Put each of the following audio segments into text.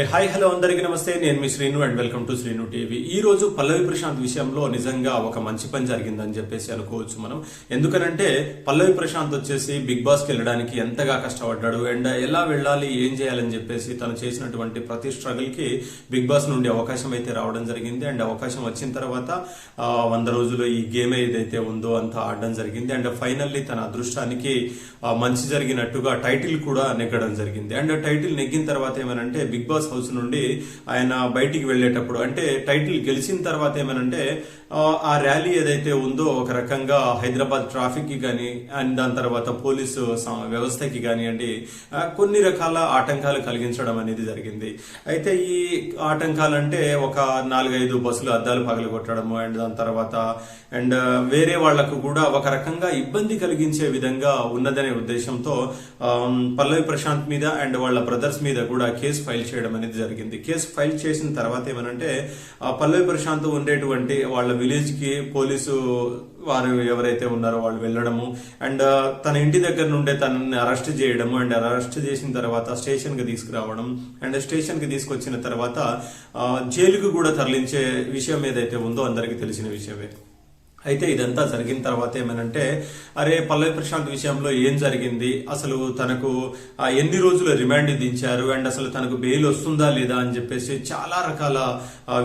ఏ hi hello అందరికీ నమస్తే. నేను మీ Srinu and welcome to Srinu TV. ఈ రోజు పల్లవి ప్రశాంత్ విషయంలో నిజంగా ఒక మంచి పని జరిగిందని చెప్పేసి అనుకోవచ్చు మనం. ఎందుకనంటే పల్లవి ప్రశాంత్ వచ్చేసి బిగ్ బాస్కి వెళ్ళడానికి ఎంతగా కష్టపడ్డాడు అండ్ ఎలా వెళ్ళాలి ఏం చేయాలని చెప్పేసి తను చేసినటువంటి ప్రతి స్ట్రగుల్కి బిగ్ బాస్ నుండి అవకాశం అయితే రావడం జరిగింది. అండ్ అవకాశం వచ్చిన తర్వాత వంద రోజులు ఈ గేమ్ ఏదైతే ఉందో అంతా ఆడడం జరిగింది. అండ్ ఫైనల్లీ తన అదృష్టానికి మంచి జరిగినట్టుగా టైటిల్ కూడా నెగ్గడం జరిగింది. అండ్ టైటిల్ నెగ్గిన తర్వాత ఏమనంటే బిగ్ బాస్ హౌస్ నుండి ఆయన బయటికి వెళ్ళేటప్పుడు అంటే టైటిల్ గెలిచిన తర్వాత ఏమనంటే ఆ, ర్యాలీ ఏదైతే ఉందో ఒక రకంగా హైదరాబాద్ ట్రాఫిక్కి కానీ అండ్ దాని తర్వాత పోలీసు వ్యవస్థకి కానివ్వండి కొన్ని రకాల ఆటంకాలు కలిగించడం అనేది జరిగింది. అయితే ఈ ఆటంకాలంటే ఒక నాలుగైదు బస్సులు అద్దాలు పగలగొట్టడము అండ్ దాని తర్వాత అండ్ వేరే వాళ్ళకు కూడా ఒక రకంగా ఇబ్బంది కలిగించే విధంగా ఉన్నదనే ఉద్దేశంతో పల్లవి ప్రశాంత్ మీద అండ్ వాళ్ళ బ్రదర్స్ మీద కూడా కేసు ఫైల్ చేయడం అనేది జరిగింది. కేసు ఫైల్ చేసిన తర్వాత ఏమనంటే పల్లవి ప్రశాంత్ ఉండేటువంటి వాళ్ళ విలేజ్కి పోలీసు వారు ఎవరైతే ఉన్నారో వాళ్ళు వెళ్ళడము అండ్ తన ఇంటి దగ్గర నుండే తనని అరెస్ట్ చేయడము అండ్ అరెస్ట్ చేసిన తర్వాత స్టేషన్కి తీసుకురావడం అండ్ స్టేషన్కి తీసుకొచ్చిన తర్వాత జైలుకు కూడా తరలించే విషయం ఏదైతే ఉందో అందరికీ తెలిసిన విషయమే. అయితే ఇదంతా జరిగిన తర్వాత ఏమనంటే అరే పల్లవి ప్రశాంత్ విషయంలో ఏం జరిగింది? అసలు తనకు ఎన్ని రోజులు రిమాండ్ దించారు అండ్ అసలు తనకు బెయిల్ వస్తుందా లేదా అని చెప్పేసి చాలా రకాల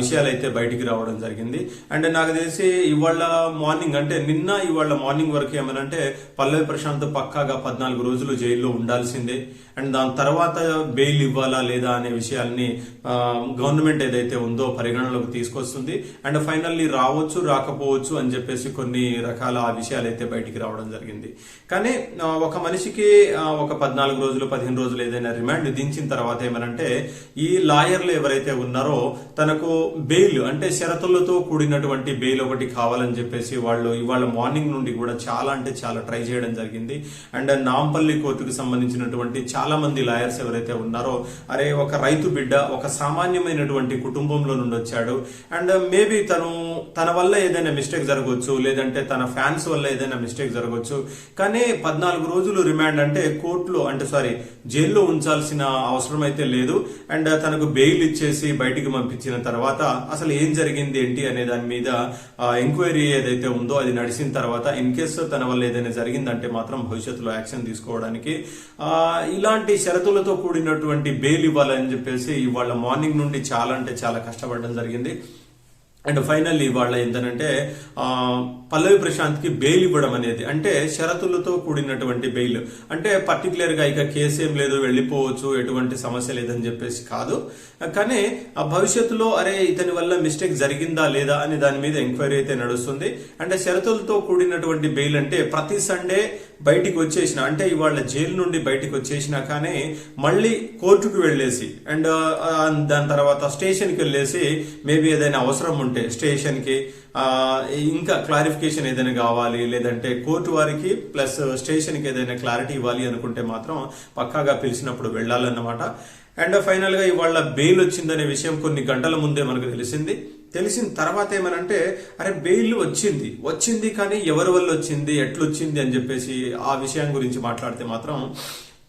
విషయాలు అయితే బయటికి రావడం జరిగింది. అండ్ నాకు తెలిసి ఇవాళ మార్నింగ్ అంటే నిన్న ఇవాళ మార్నింగ్ వరకు ఏమనంటే పల్లవి ప్రశాంత్ పక్కాగా పద్నాలుగు రోజులు జైల్లో ఉండాల్సిందే. అండ్ దాని తర్వాత బెయిల్ ఇవ్వాలా లేదా అనే విషయాల్ని గవర్నమెంట్ ఏదైతే ఉందో పరిగణనలోకి తీసుకొస్తుంది. అండ్ ఫైనల్లీ రావచ్చు రాకపోవచ్చు అని చెప్పేసి కొన్ని రకాల ఆ విషయాలు అయితే బయటికి రావడం జరిగింది. కానీ ఒక మనిషికి ఒక పద్నాలుగు రోజులు పదిహేను రోజులు ఏదైనా రిమాండ్ విధించిన తర్వాత ఏమనంటే ఈ లాయర్లు ఎవరైతే ఉన్నారో తనకు బెయిల్ అంటే షరతులతో కూడినటువంటి బెయిల్ ఒకటి కావాలని చెప్పేసి వాళ్ళు ఇవాళ మార్నింగ్ నుండి కూడా చాలా అంటే చాలా ట్రై చేయడం జరిగింది. అండ్ నాంపల్లి కోర్టుకు సంబంధించినటువంటి చాలా మంది లాయర్స్ ఎవరైతే ఉన్నారో అరే ఒక రైతు బిడ్డ ఒక సామాన్యమైనటువంటి కుటుంబంలో నుండి వచ్చాడు. అండ్ uh, మేబీ తను తన వల్ల ఏదైనా మిస్టేక్ జరగవచ్చు లేదంటే తన ఫ్యాన్స్ వల్ల ఏదైనా మిస్టేక్ జరగవచ్చు కానీ పద్నాలుగు రోజులు రిమాండ్ అంటే కోర్టులో అంటే సారీ జైల్లో ఉంచాల్సిన అవసరం అయితే లేదు. అండ్ uh, తనకు బెయిల్ ఇచ్చేసి బయటికి పంపించిన తర్వాత అసలు ఏం జరిగింది ఏంటి అనే దాని మీద uh, ఎంక్వైరీ ఏదైతే ఉందో అది నడిచిన తర్వాత ఇన్ కేసు తన వల్ల ఏదైనా జరిగిందంటే మాత్రం భవిష్యత్తులో యాక్షన్ తీసుకోవడానికి ఇలా ఇలాంటి షరతులతో కూడినటువంటి బెయిల్ ఇవ్వాలని చెప్పేసి ఇవాళ మార్నింగ్ నుండి చాలా అంటే చాలా కష్టపడడం జరిగింది. అండ్ ఫైనల్లీ ఇవాళ ఏంటంటే పల్లవి ప్రశాంత్కి బెయిల్ ఇవ్వడం అనేది అంటే షరతులతో కూడినటువంటి బెయిల్ అంటే పర్టికులర్గా ఇక కేసు ఏం లేదు వెళ్ళిపోవచ్చు ఎటువంటి సమస్య లేదని చెప్పేసి కాదు. కానీ ఆ భవిష్యత్తులో అరే ఇతని వల్ల మిస్టేక్ జరిగిందా లేదా అని దాని మీద ఎంక్వైరీ అయితే నడుస్తుంది. అంటే షరతులతో కూడినటువంటి బెయిల్ అంటే ప్రతి సండే బయటికి వచ్చేసిన అంటే ఇవాళ జైలు నుండి బయటికి వచ్చేసినా కానీ మళ్ళీ కోర్టుకు వెళ్ళేసి అండ్ uh, దాని తర్వాత స్టేషన్కి వెళ్ళేసి మేబీ ఏదైనా అవసరం ఉంటే స్టేషన్కి uh, ఇంకా క్లారిఫికేషన్ ఏదైనా కావాలి లేదంటే కోర్టు వారికి ప్లస్ స్టేషన్కి ఏదైనా క్లారిటీ ఇవ్వాలి అనుకుంటే మాత్రం పక్కాగా పిలిచినప్పుడు వెళ్ళాలన్నమాట. అండ్ ఫైనల్గా uh, ఇవాళ బెయిల్ వచ్చిందనే విషయం కొన్ని గంటల ముందే మనకు తెలిసింది. తెలిసిన తర్వాత ఏమనంటే అరే బెయిల్ వచ్చింది. వచ్చింది కానీ ఎవరి వల్ల వచ్చింది? ఎట్లొచ్చింది? అని చెప్పేసి ఆ విషయం గురించి మాట్లాడితే మాత్రం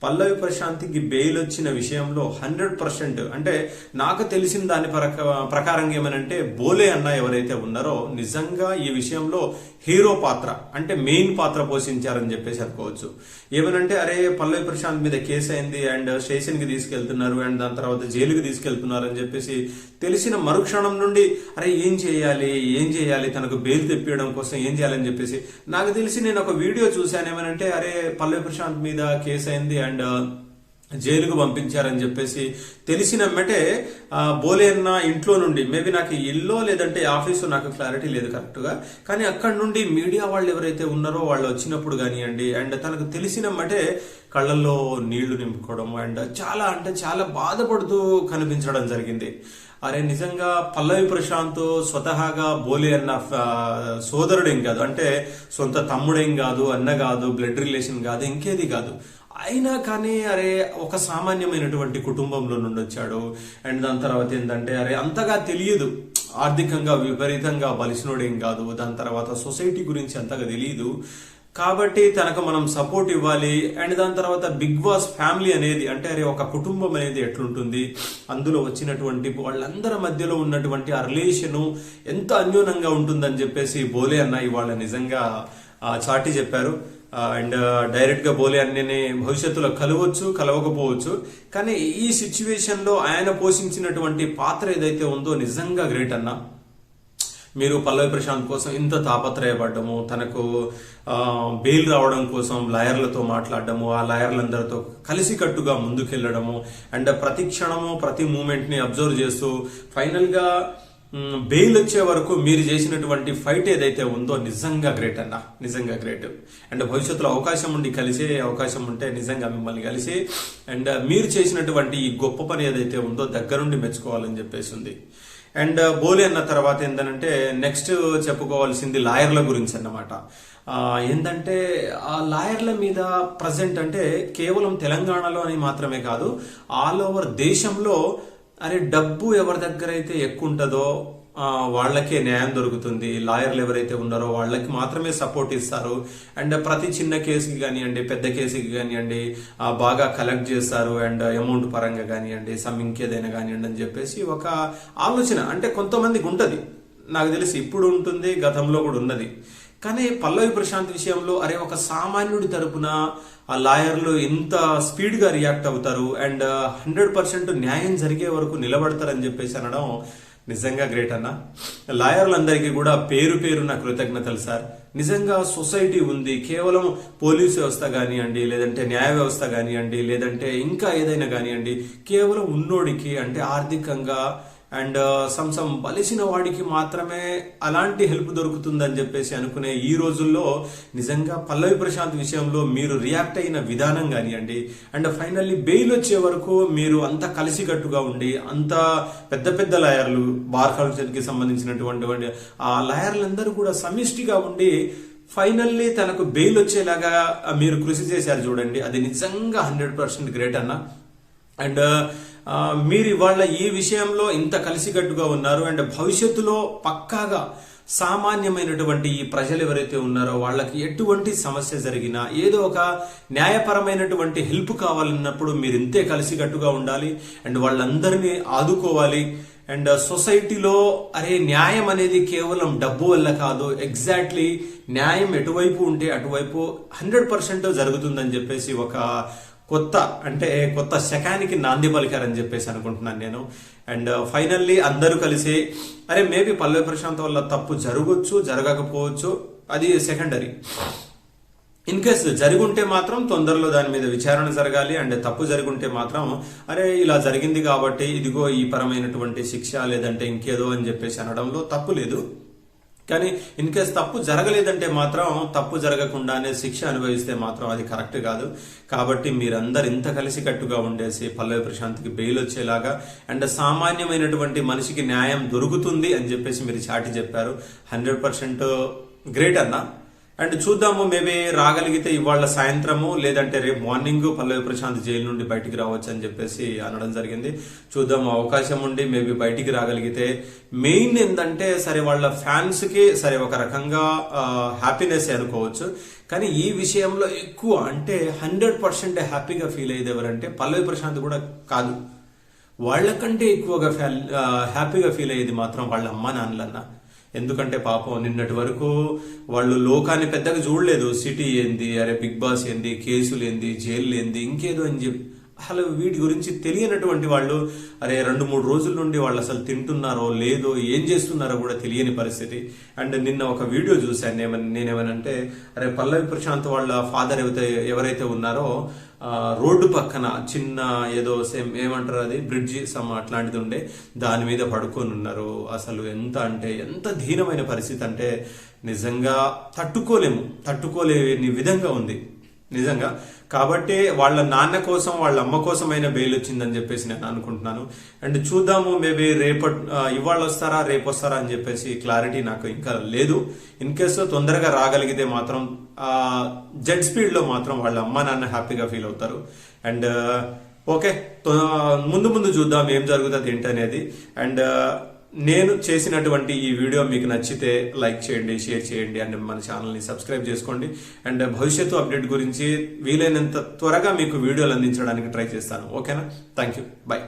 పల్లవి ప్రశాంతికి బెయిల్ వచ్చిన విషయంలో హండ్రెడ్ పర్సెంట్ అంటే నాకు తెలిసిన దాని ప్రక- ప్రకారంగా ఏమనంటే బోలే అన్న ఎవరైతే ఉన్నారో నిజంగా ఈ విషయంలో హీరో పాత్ర అంటే మెయిన్ పాత్ర పోషించారని చెప్పేసి అనుకోవచ్చు. ఏమనంటే అరే పల్లవి ప్రశాంత్ మీద కేసు అయింది అండ్ స్టేషన్కి తీసుకెళ్తున్నారు అండ్ దాని తర్వాత జైలుకి తీసుకెళ్తున్నారు అని చెప్పేసి తెలిసిన మరుక్షణం నుండి అరే ఏం చేయాలి? ఏం చేయాలి? తనకు బెయిల్ తెప్పియడం కోసం ఏం చేయాలని చెప్పేసి. నాకు తెలిసి నేను ఒక వీడియో చూశాను ఏమనంటే అరే పల్లవి ప్రశాంత్ మీద కేసు అయింది అండ్ జైలుకు పంపించారని చెప్పేసి తెలిసిన మెటే బోలేన్న బోలే అన్న ఇంట్లో నుండి మేబీ నాకు ఇల్లో లేదంటే ఆఫీసు నాకు క్లారిటీ లేదు కరెక్ట్గా కానీ అక్కడ నుండి మీడియా వాళ్ళు ఎవరైతే ఉన్నారో వాళ్ళు వచ్చినప్పుడు కానివ్వండి అండ్ తనకు తెలిసిన మటే కళ్ళల్లో నీళ్ళు నింపుకోవడం అండ్ చాలా అంటే చాలా బాధపడుతూ కనిపించడం జరిగింది. అరే నిజంగా పల్లవి ప్రశాంత్ స్వతహాగా బోలే అన్న సోదరుడేం కాదు. అంటే సొంత తమ్ముడేం కాదు అన్న కాదు బ్లడ్ రిలేషన్ కాదు ఇంకేది కాదు. అయినా కానీ అరే ఒక సామాన్యమైనటువంటి కుటుంబంలో నుండి వచ్చాడు. అండ్ దాని తర్వాత ఏంటంటే అరే అంతగా తెలియదు. ఆర్థికంగా విపరీతంగా బలిసినోడేం కాదు. దాని తర్వాత సొసైటీ గురించి అంతగా తెలియదు. కాబట్టి తనకు మనం సపోర్ట్ ఇవ్వాలి. అండ్ దాని తర్వాత బిగ్ బాస్ ఫ్యామిలీ అనేది అంటే అరే ఒక కుటుంబం అనేది ఎట్లుంటుంది? అందులో వచ్చినటువంటి వాళ్ళందరి మధ్యలో ఉన్నటువంటి ఆ రిలేషను ఎంత అన్యోన్యంగా ఉంటుందని చెప్పేసి బోలే అన్న ఇవాళ నిజంగా చాటి చెప్పారు. అండ్ డైరెక్ట్గా బోలే అన్నని భవిష్యత్తులో కలవచ్చు కలవకపోవచ్చు. కానీ ఈ సిచ్యువేషన్లో ఆయన పోషించినటువంటి పాత్ర ఏదైతే ఉందో నిజంగా గ్రేట్ అన్నా. మీరు పల్లవి ప్రశాంత్ కోసం ఇంత తాపత్రయపడ్డము తనకు బెయిల్ రావడం కోసం లాయర్లతో మాట్లాడడము ఆ లాయర్లందరితో కలిసికట్టుగా ముందుకెళ్ళడము అండ్ ప్రతి క్షణము ప్రతి మూమెంట్ని అబ్జర్వ్ చేస్తూ ఫైనల్గా బెయిల్ వచ్చే వరకు మీరు చేసినటువంటి ఫైట్ ఏదైతే ఉందో నిజంగా గ్రేట్ అన్న నిజంగా గ్రేట్. అండ్ భవిష్యత్తులో అవకాశం ఉండి కలిసే అవకాశం ఉంటే నిజంగా మిమ్మల్ని కలిసి అండ్ మీరు చేసినటువంటి ఈ గొప్ప పని ఏదైతే ఉందో దగ్గరుండి మెచ్చుకోవాలని చెప్పేసి ఉంది. అండ్ uh, బోలే అన్న తర్వాత ఏంటంటే నెక్స్ట్ చెప్పుకోవాల్సింది లాయర్ల గురించి అన్నమాట. ఏంటంటే ఆ లాయర్ల మీద ప్రజెంట్ అంటే కేవలం తెలంగాణలో అని మాత్రమే కాదు ఆల్ ఓవర్ దేశంలో అరే డబ్బు ఎవరి దగ్గర అయితే ఎక్కువ ఉంటుందో వాళ్ళకే న్యాయం దొరుకుతుంది. లాయర్లు ఎవరైతే ఉన్నారో వాళ్ళకి మాత్రమే సపోర్ట్ ఇస్తారు. అండ్ ప్రతి చిన్న కేసుకి కానివ్వండి పెద్ద కేసుకి కానివ్వండి బాగా కలెక్ట్ చేస్తారు. అండ్ అమౌంట్ పరంగా కానివ్వండి సమ్ ఇంకేదైనా కానివ్వండి అని చెప్పేసి ఒక ఆలోచన. అంటే కొంతమందికి ఉంటుంది. నాకు తెలిసి ఇప్పుడు ఉంటుంది గతంలో కూడా ఉన్నది. కానీ పల్లవి ప్రశాంత్ విషయంలో అరే ఒక సామాన్యుడి తరపున ఆ లాయర్లు ఎంత స్పీడ్గా రియాక్ట్ అవుతారు. అండ్ హండ్రెడ్ పర్సెంట్ న్యాయం జరిగే వరకు నిలబడతారని చెప్పేసి అనడం నిజంగా గ్రేట్ అన్న. లాయర్లందరికీ కూడా పేరు పేరున కృతజ్ఞతలు సార్. నిజంగా సొసైటీ ఉంది కేవలం పోలీస్ వ్యవస్థ కానివ్వండి లేదంటే న్యాయ వ్యవస్థ కానివ్వండి లేదంటే ఇంకా ఏదైనా కానివ్వండి కేవలం ఉన్నోడికి అంటే ఆర్థికంగా అండ్ సంసం బలిసిన వాడికి మాత్రమే అలాంటి హెల్ప్ దొరుకుతుందని చెప్పేసి అనుకునే ఈ రోజుల్లో నిజంగా పల్లవి ప్రశాంత్ విషయంలో మీరు రియాక్ట్ అయిన విధానం కానివ్వండి అండ్ ఫైనల్లీ బెయిల్ వచ్చే వరకు మీరు అంత కలిసికట్టుగా ఉండి అంత పెద్ద పెద్ద లాయర్లు బార్ కౌన్సిల్కి సంబంధించినటువంటి ఆ లాయర్లందరూ కూడా సమిష్టిగా ఉండి ఫైనల్లీ తనకు బెయిల్ వచ్చేలాగా మీరు కృషి చేశారు చూడండి అది నిజంగా హండ్రెడ్ పర్సెంట్ గ్రేట్ అన్న. అండ్ uh, uh, మీరు ఇవాళ ఈ విషయంలో ఇంత కలిసికట్టుగా ఉన్నారు అండ్ భవిష్యత్తులో పక్కాగా సామాన్యమైనటువంటి ఈ ప్రజలు ఎవరైతే ఉన్నారో వాళ్ళకి ఎటువంటి సమస్య జరిగినా ఏదో ఒక న్యాయపరమైనటువంటి హెల్ప్ కావాలన్నప్పుడు మీరు ఇంతే కలిసికట్టుగా ఉండాలి అండ్ వాళ్ళందరినీ ఆదుకోవాలి. అండ్ uh, సొసైటీలో అరే న్యాయం అనేది కేవలం డబ్బు వల్ల కాదు ఎగ్జాక్ట్లీ న్యాయం ఎటువైపు ఉంటే అటువైపు హండ్రెడ్ పర్సెంట్ జరుగుతుందని చెప్పేసి ఒక కొత్త అంటే కొత్త శకానికి నాంది పలికారని చెప్పేసి అనుకుంటున్నాను నేను. అండ్ ఫైనల్లీ uh, అందరూ కలిసి అరే మేబీ పల్లవి ప్రశాంత్ వల్ల తప్పు జరగవచ్చు జరగకపోవచ్చు అది సెకండరీ ఇన్ కేస్ జరుగుంటే మాత్రం తొందరలో దాని మీద విచారణ జరగాలి అండ్ తప్పు జరుగుంటే మాత్రం అరే ఇలా జరిగింది కాబట్టి ఇదిగో ఈ పరమైనటువంటి శిక్ష లేదంటే ఇంకేదో అని చెప్పేసి అనడంలో తప్పు లేదు. కానీ ఇన్ కేస్ తప్పు జరగలేదంటే మాత్రం తప్పు జరగకుండానే శిక్ష అనుభవిస్తే మాత్రం అది కరెక్ట్ కాదు. కాబట్టి మీరందరు ఇంత కలిసికట్టుగా ఉండేసి పల్లవి ప్రశాంత్కి బెయిల్ వచ్చేలాగా అండ్ సామాన్యమైనటువంటి మనిషికి న్యాయం దొరుకుతుంది అని చెప్పేసి మీరు చాటి చెప్పారు. హండ్రెడ్ పర్సెంట్ గ్రేట్ అన్నా. అండ్ చూద్దాము మేబీ రాగలిగితే ఇవాళ సాయంత్రము లేదంటే రేపు మార్నింగ్ పల్లవి ప్రశాంత్ జైలు నుండి బయటికి రావచ్చు అని చెప్పేసి అనడం జరిగింది. చూద్దాం అవకాశం ఉండి మేబీ బయటికి రాగలిగితే మెయిన్ ఏంటంటే సరే వాళ్ళ ఫ్యాన్స్కి సరే ఒక రకంగా హ్యాపీనెస్ అనుకోవచ్చు. కానీ ఈ విషయంలో ఎక్కువ అంటే హండ్రెడ్ పర్సెంట్ హ్యాపీగా ఫీల్ అయ్యేది ఎవరంటే పల్లవి ప్రశాంత్ కూడా కాదు. వాళ్ళకంటే ఎక్కువగా ఫ్యా హ్యాపీగా ఫీల్ అయ్యేది మాత్రం వాళ్ళ అమ్మ నాన్నలన్నా. ఎందుకంటే పాపం నిన్నటి వరకు వాళ్ళు లోకాన్ని పెద్దగా చూడలేదు. సిటీ ఏంది? అరే బిగ్ బాస్ ఏంది? కేసులు ఏంది? జైలు ఏంది? ఇంకేదో అని చెప్పి. అసలు వీటి గురించి తెలియనటువంటి వాళ్ళు అరే రెండు మూడు రోజుల నుండి వాళ్ళు అసలు తింటున్నారో లేదో ఏం చేస్తున్నారో కూడా తెలియని పరిస్థితి. అండ్ నిన్న ఒక వీడియో చూశాను ఏమని నేనేమనంటే అరే పల్లవి ప్రశాంత్ వాళ్ళ ఫాదర్ ఎవరైతే ఎవరైతే ఉన్నారో రోడ్డు పక్కన చిన్న ఏదో సేమ్ ఏమంటారు అది బ్రిడ్జి సమ్ అట్లాంటిది ఉండే దాని మీద పడుకొని ఉన్నారు. అసలు ఎంత అంటే ఎంత దీనమైన పరిస్థితి అంటే నిజంగా తట్టుకోలేము తట్టుకోలేని విధంగా ఉంది. నిజంగా. కాబట్టి వాళ్ళ నాన్న కోసం వాళ్ళ అమ్మ కోసమైన బెయిల్ వచ్చిందని చెప్పేసి నేను అనుకుంటున్నాను. అండ్ చూద్దాము మేబీ రేపట్ ఇవాళ వస్తారా రేపు వస్తారా అని చెప్పేసి క్లారిటీ నాకు ఇంకా లేదు. ఇన్ కేసు తొందరగా రాగలిగితే మాత్రం జెడ్ స్పీడ్లో మాత్రం వాళ్ళ అమ్మ నాన్న హ్యాపీగా ఫీల్ అవుతారు. అండ్ ఓకే ముందు ముందు చూద్దాం ఏం జరుగుతుంది ఏంటనేది. అండ్ నేను చేసినటువంటి ఈ వీడియో మీకు నచ్చితే లైక్ చేయండి షేర్ చేయండి అండ్ మన ఛానల్ని సబ్స్క్రైబ్ చేసుకోండి. అండ్ భవిష్యత్తు అప్డేట్ గురించి వీలైనంత త్వరగా మీకు వీడియోలు అందించడానికి ట్రై చేస్తాను. ఓకేనా? Thank you bye.